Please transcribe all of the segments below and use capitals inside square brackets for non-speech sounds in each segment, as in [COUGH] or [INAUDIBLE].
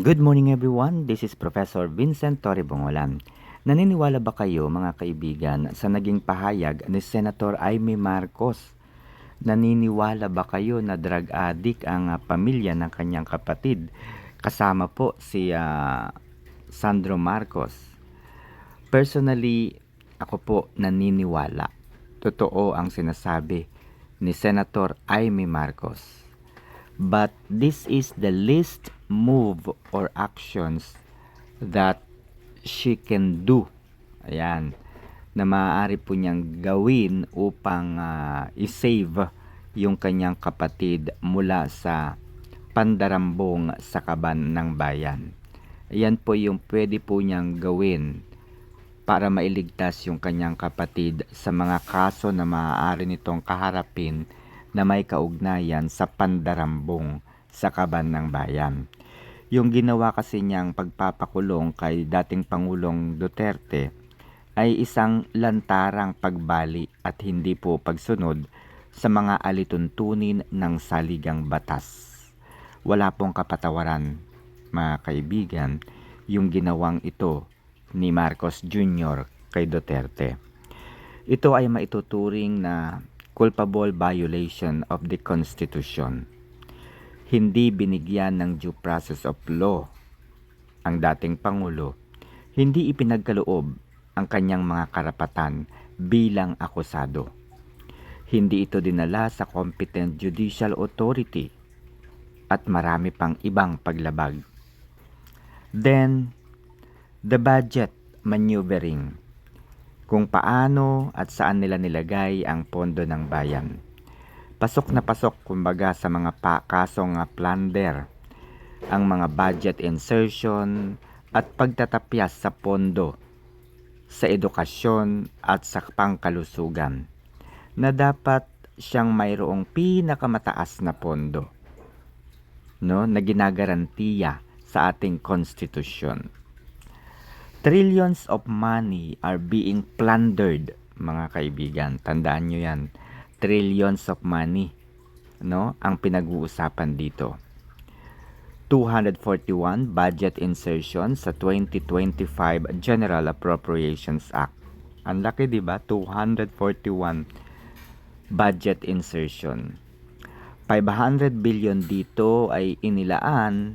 Good morning everyone. This is Professor Vincent Torre Bongolan. Naniniwala ba kayo mga kaibigan sa naging pahayag ni Senator Aimee Marcos? Naniniwala ba kayo na drug addict ang ah, pamilya ng kanyang kapatid? Kasama po si ah, Sandro Marcos. Personally, ako po naniniwala. Totoo ang sinasabi ni Senator Aimee Marcos. But this is the least move or actions that she can do. Ayan. Na maaari po niyang gawin upang ah, isave yung kanyang kapatid mula sa pandarambong sa kaban ng bayan. Ayan po yung pwede po niyang gawin para mailigtas yung kanyang kapatid sa mga kaso na maaari nitong kaharapin na may kaugnayan sa pandarambong sa kaban ng bayan. Yung ginawa kasi niyang pagpapakulong kay dating Pangulong Duterte ay isang lantarang pagbali at hindi po pagsunod sa mga alituntunin ng saligang batas. Wala pong kapatawaran, mga kaibigan, yung ginawang ito ni Marcos Jr. kay Duterte. Ito ay maituturing na culpable violation of the Constitution. Hindi binigyan ng due process of law ang dating Pangulo. Hindi ipinagkaloob ang kanyang mga karapatan bilang akusado. Hindi ito dinala sa competent judicial authority at marami pang ibang paglabag. Then, the budget maneuvering kung paano at saan nila nilagay ang pondo ng bayan. Pasok na pasok kumbaga sa mga pa kasong ah, plunder, ang mga budget insertion at pagtatapyas sa pondo sa edukasyon at sa pangkalusugan na dapat siyang mayroong pinakamataas na pondo no na ginagarantiya sa ating konstitusyon. Trillions of money are being plundered, mga kaibigan. Tandaan nyo yan. Trillions of money, no? Ang pinag-uusapan dito. 241 budget insertion sa 2025 General Appropriations Act. Ang laki, di ba? 241 budget insertion. 500 billion dito ay inilaan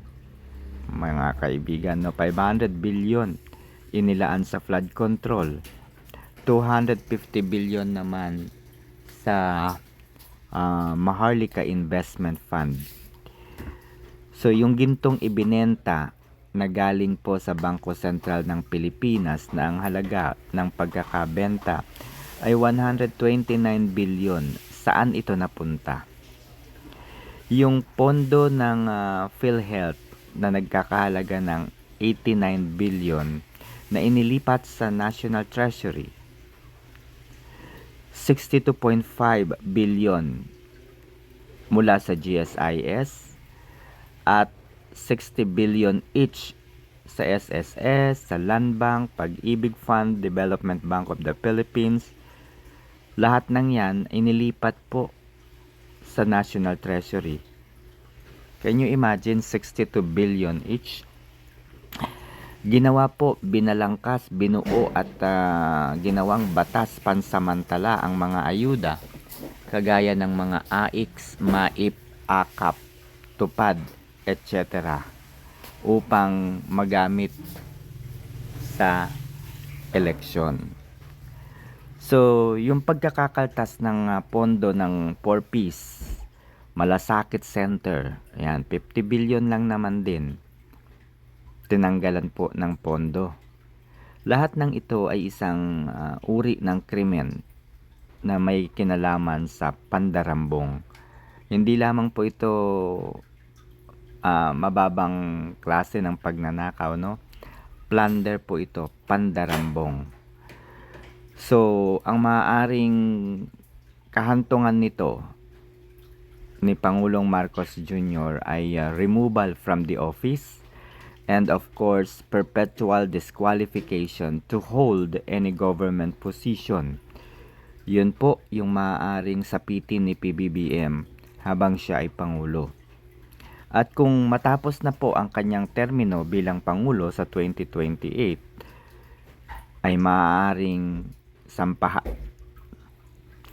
mga kaibigan no 500 billion inilaan sa flood control 250 billion naman sa ah, Maharlika Investment Fund so yung gintong ibinenta na galing po sa Bangko Sentral ng Pilipinas na ang halaga ng pagkakabenta ay 129 billion saan ito napunta yung pondo ng ah, PhilHealth na nagkakahalaga ng 89 billion na inilipat sa National Treasury. 62.5 billion mula sa GSIS at 60 billion each sa SSS, sa Land Bank, Pag-ibig Fund, Development Bank of the Philippines. Lahat ng yan inilipat po sa National Treasury. Can you imagine 62 billion each? Ginawa po, binalangkas, binuo at ah, ginawang batas pansamantala ang mga ayuda kagaya ng mga AIX, MAIP, AKAP, TUPAD, etc. upang magamit sa eleksyon. So, yung pagkakakaltas ng ah, pondo ng 4Ps, Malasakit Center, ayan, 50 billion lang naman din. Tinanggalan po ng pondo. Lahat ng ito ay isang ah, uri ng krimen na may kinalaman sa pandarambong. Hindi lamang po ito ah, mababang klase ng pagnanakaw, no? Plunder po ito, pandarambong. So, ang maaaring kahantungan nito ni Pangulong Marcos Jr. ay uh, removal from the office and of course perpetual disqualification to hold any government position. Yun po yung maaaring sapitin ni PBBM habang siya ay Pangulo. At kung matapos na po ang kanyang termino bilang Pangulo sa 2028, ay maaaring sampaha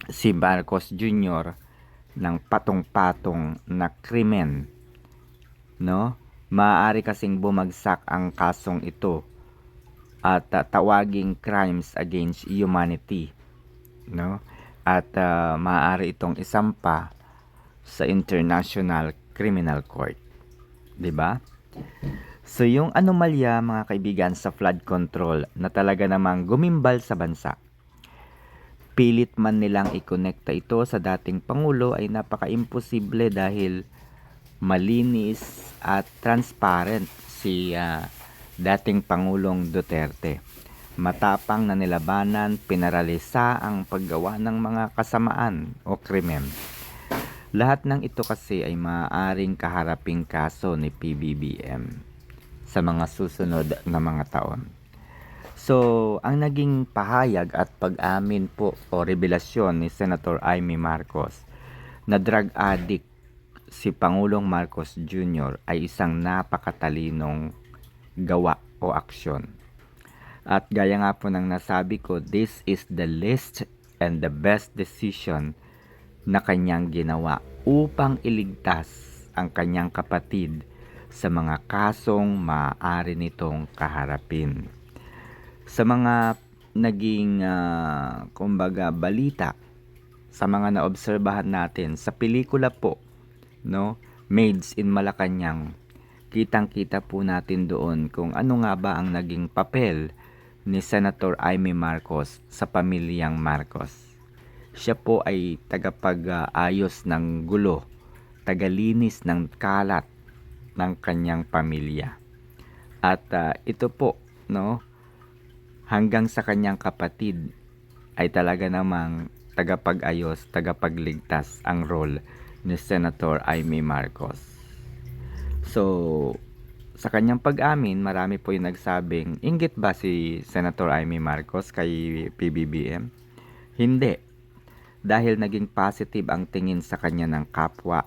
si Marcos Jr. ng patong-patong na krimen. No? Maaari kasing bumagsak ang kasong ito at uh, tawaging crimes against humanity. No? At uh, maaari itong isampa sa International Criminal Court. 'Di ba? So yung anomalya mga kaibigan sa flood control na talaga namang gumimbal sa bansa. Pilit man nilang ikonekta ito sa dating pangulo ay napaka-imposible dahil malinis at transparent si uh, dating pangulong Duterte. Matapang na nilabanan, pinaralisa ang paggawa ng mga kasamaan o krimen. Lahat ng ito kasi ay maaaring kaharaping kaso ni PBBM sa mga susunod na mga taon. So, ang naging pahayag at pag-amin po o revelasyon ni Senator Amy Marcos na drug addict si Pangulong Marcos Jr. ay isang napakatalinong gawa o aksyon. At gaya nga po ng nasabi ko, this is the least and the best decision na kanyang ginawa upang iligtas ang kanyang kapatid sa mga kasong maaari nitong kaharapin sa mga naging uh, kumbaga balita sa mga naobserbahan natin sa pelikula po no Maids in Malacanang kitang-kita po natin doon kung ano nga ba ang naging papel ni Senator Amy Marcos sa pamilyang Marcos. Siya po ay tagapag-ayos ng gulo, tagalinis ng kalat ng kanyang pamilya. At uh, ito po, no, hanggang sa kanyang kapatid ay talaga namang tagapag-ayos, tagapagligtas ang role ni Senator Amy Marcos. So, sa kanyang pag-amin, marami po yung nagsabing, inggit ba si Senator Amy Marcos kay PBBM? Hindi. Dahil naging positive ang tingin sa kanya ng kapwa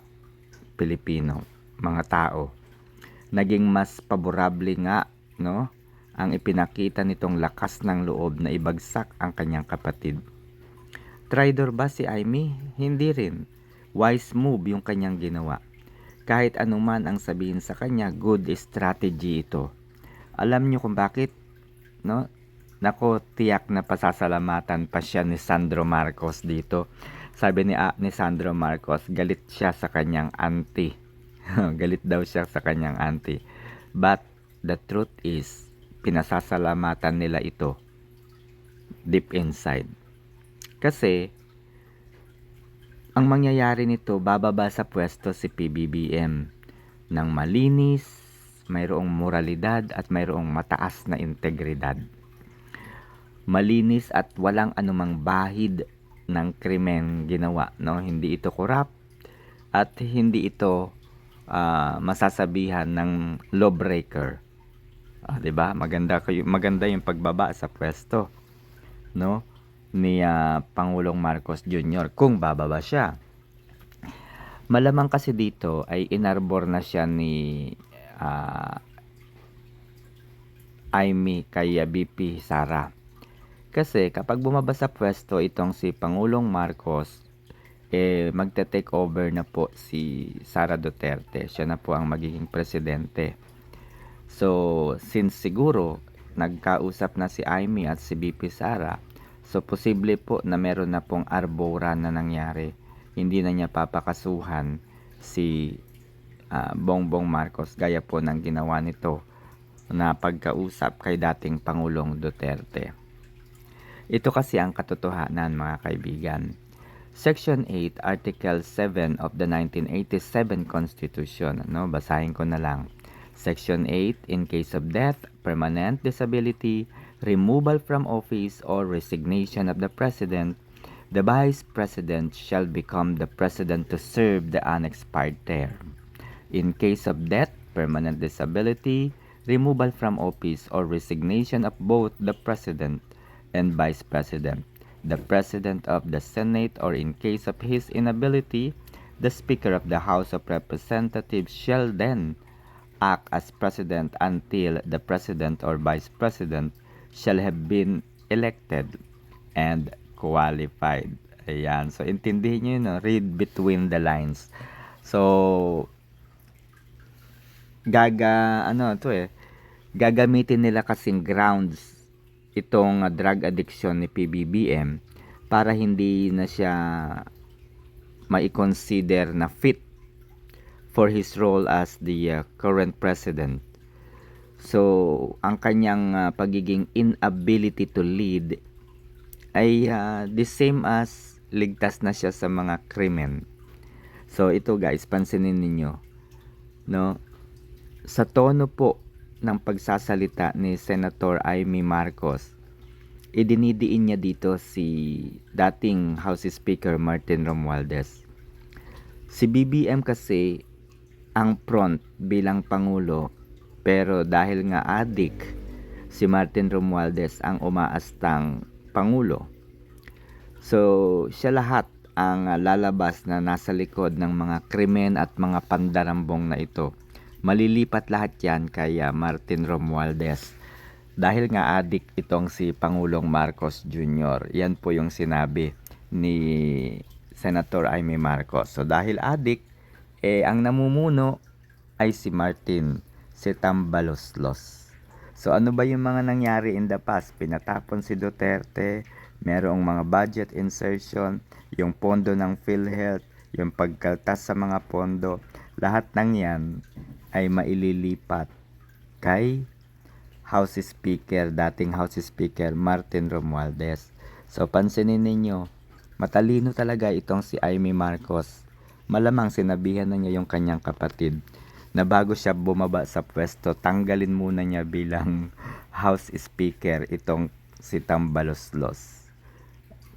Pilipino, mga tao. Naging mas paborable nga, no? ang ipinakita nitong lakas ng loob na ibagsak ang kanyang kapatid. Traidor ba si Amy? Hindi rin. Wise move yung kanyang ginawa. Kahit anuman ang sabihin sa kanya, good strategy ito. Alam niyo kung bakit? No? Nako, tiyak na pasasalamatan pa siya ni Sandro Marcos dito. Sabi ni, uh, ni Sandro Marcos, galit siya sa kanyang auntie. [LAUGHS] galit daw siya sa kanyang auntie. But the truth is, pinasasalamatan nila ito deep inside. Kasi, ang mangyayari nito, bababa sa pwesto si PBBM ng malinis, mayroong moralidad at mayroong mataas na integridad. Malinis at walang anumang bahid ng krimen ginawa, no? Hindi ito corrupt at hindi ito uh, masasabihan ng lawbreaker Ah, 'di ba? Maganda kayo maganda yung pagbaba sa pwesto no ni uh, Pangulong Marcos Jr. kung bababa siya. Malamang kasi dito ay inarbor na siya ni uh, Amy kay BP Sara. Kasi kapag bumaba sa pwesto itong si Pangulong Marcos, eh magte-take over na po si Sara Duterte. Siya na po ang magiging presidente. So, since siguro nagkausap na si Amy at si BP Sara, so posible po na meron na pong arbora na nangyari. Hindi na niya papakasuhan si uh, Bongbong Marcos gaya po ng ginawa nito na pagkausap kay dating Pangulong Duterte. Ito kasi ang katotohanan mga kaibigan. Section 8, Article 7 of the 1987 Constitution. No? Basahin ko na lang. Section 8, in case of death, permanent disability, removal from office, or resignation of the President, the Vice President shall become the President to serve the unexpired term. In case of death, permanent disability, removal from office, or resignation of both the President and Vice President, the President of the Senate, or in case of his inability, The Speaker of the House of Representatives shall then act as President until the President or Vice President shall have been elected and qualified. Ayan. So, intindihin nyo yun, read between the lines. So, gaga, ano to eh, gagamitin nila kasing grounds itong uh, drug addiction ni PBBM para hindi na siya mai-consider na fit for his role as the uh, current president. So, ang kanyang uh, pagiging inability to lead ay uh, the same as ligtas na siya sa mga krimen. So, ito guys, pansinin ninyo. No? Sa tono po ng pagsasalita ni Senator Amy Marcos, idinidiin niya dito si dating House Speaker Martin Romualdez. Si BBM kasi ang front bilang Pangulo pero dahil nga adik si Martin Romualdez ang umaastang Pangulo. So siya lahat ang ah, lalabas na nasa likod ng mga krimen at mga pandarambong na ito. Malilipat lahat yan kay ah, Martin Romualdez. Dahil nga adik itong si Pangulong Marcos Jr. Yan po yung sinabi ni Senator Amy Marcos. So dahil adik, eh ang namumuno ay si Martin, si Tambaloslos. So ano ba yung mga nangyari in the past? Pinatapon si Duterte, merong mga budget insertion, yung pondo ng PhilHealth, yung pagkaltas sa mga pondo, lahat ng yan ay maililipat kay House Speaker, dating House Speaker Martin Romualdez. So pansinin ninyo, matalino talaga itong si Amy Marcos. Malamang sinabihan na niya yung kanyang kapatid na bago siya bumaba sa pwesto, tanggalin muna niya bilang [LAUGHS] House Speaker itong si Tambaloslos.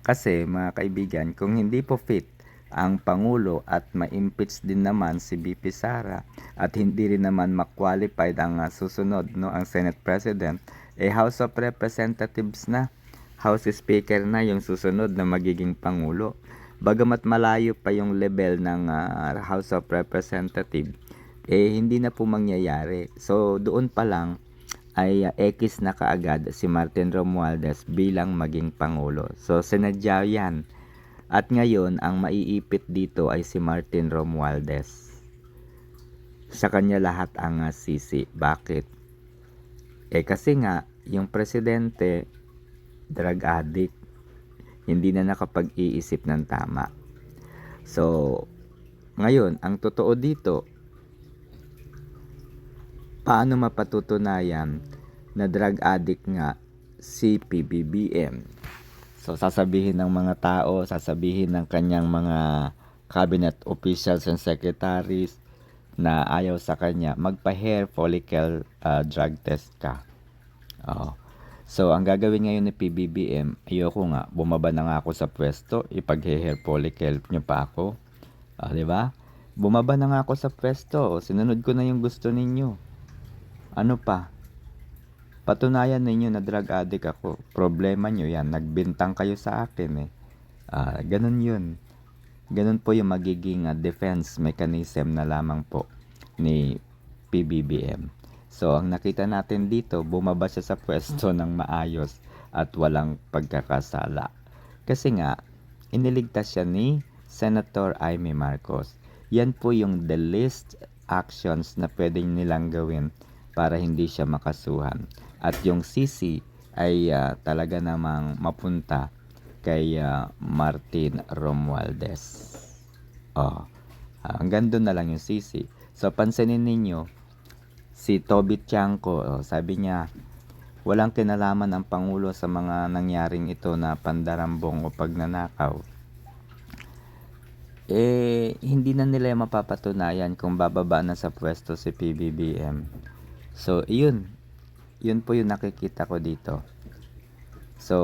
Kasi mga kaibigan, kung hindi po fit ang Pangulo at ma-impeach din naman si BP Sara at hindi rin naman ma-qualified ang ah, susunod, no, ang Senate President, eh House of Representatives na, House Speaker na yung susunod na magiging Pangulo. Bagamat malayo pa yung level ng ah, House of Representatives, eh hindi na po mangyayari. So doon pa lang ay uh, X na kaagad si Martin Romualdez bilang maging Pangulo. So sinadya yan. At ngayon, ang maiipit dito ay si Martin Romualdez. Sa kanya lahat ang uh, sisi. Bakit? Eh kasi nga, yung presidente, drug addict, hindi na nakapag-iisip ng tama. So, ngayon, ang totoo dito, paano mapatutunayan na drug addict nga si PBBM? So sasabihin ng mga tao, sasabihin ng kanyang mga cabinet officials and secretaries na ayaw sa kanya, magpa-hair follicle uh, drug test ka. Oo. So, ang gagawin ngayon ni PBBM, ayoko nga, bumaba na nga ako sa pwesto, ipag-hair follicle nyo pa ako. Ah, di ba? Bumaba na nga ako sa pwesto, sinunod ko na yung gusto ninyo. Ano pa? Patunayan ninyo na drug addict ako. Problema nyo yan. Nagbintang kayo sa akin eh. Ah, ganun yun. Ganun po yung magiging ah, defense mechanism na lamang po ni PBBM. So, ang nakita natin dito, bumaba siya sa pwesto ng maayos at walang pagkakasala. Kasi nga, iniligtas siya ni Senator Amy Marcos. Yan po yung the least actions na pwede nilang gawin para hindi siya makasuhan. At yung CC ay ah, talaga namang mapunta kay ah, Martin Romualdez. Oh, hanggang doon na lang yung CC. So pansinin ninyo, si Toby Tiangco, oh, sabi niya, walang kinalaman ang Pangulo sa mga nangyaring ito na pandarambong o pagnanakaw. Eh, hindi na nila mapapatunayan kung bababa na sa pwesto si PBBM. So, yun. Yun po yung nakikita ko dito. So,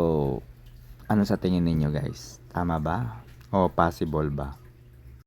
ano sa tingin ninyo guys? Tama ba? O possible ba?